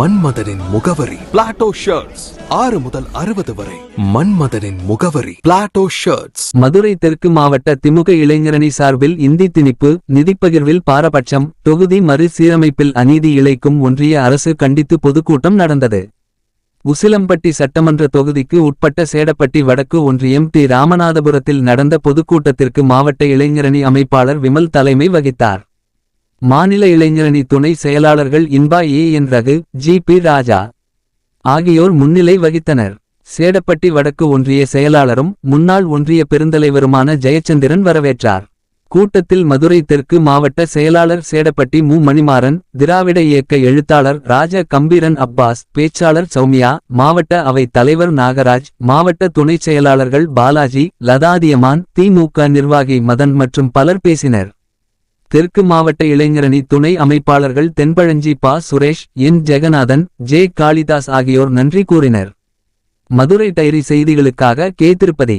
மன்மதனின் முகவரி. Plato shirts ஆறு முதல் அறுபது வரை. மன்மதனின் முகவரி. பிளாட்டோ ஷர்ட்ஸ் மதுரை தெற்கு மாவட்ட திமுக இளைஞரணி சார்பில் இந்தி திணிப்பு நிதிப்பகிர்வில் பாரபட்சம் தொகுதி மறுசீரமைப்பில் அநீதி இழைக்கும் ஒன்றிய அரசு கண்டித்து பொதுக்கூட்டம் நடந்தது. உசிலம்பட்டி சட்டமன்ற தொகுதிக்கு உட்பட்ட சேடப்பட்டி வடக்கு ஒன்றியம் டி. ராமநாதபுரத்தில் நடந்த பொதுக்கூட்டத்திற்கு மாவட்ட இளைஞரணி அமைப்பாளர் விமல் தலைமை வகித்தார். மாநில இளைஞரணி துணை செயலாளர்கள் Inba A N Raghu G P Raja ஆகியோர் முன்னிலை வகித்தனர். சேடப்பட்டி வடக்கு ஒன்றிய செயலாளரும் முன்னாள் ஒன்றிய பெருந்தலைவருமான ஜெயச்சந்திரன் வரவேற்றார். கூட்டத்தில் மதுரை தெற்கு மாவட்ட செயலாளர் சேடப்பட்டி மு. மணிமாறன் திராவிட இயக்க எழுத்தாளர் ராஜ கம்பீரன் அப்பாஸ் பேச்சாளர் சௌமியா மாவட்ட அவை தலைவர் நாகராஜ் மாவட்ட துணைச் செயலாளர்கள் பாலாஜி லதாதியமான் திமுக நிர்வாகி மதன் மற்றும் பலர் பேசினர். தெற்கு மாவட்ட இளைஞரணி துணை அமைப்பாளர்கள் தென்பழஞ்சி பா. சுரேஷ் என். ஜெகநாதன் ஜே. காளிதாஸ் ஆகியோர் நன்றி கூறினர். மதுரை டைரி செய்திகளுக்காக கே. திருப்பதி.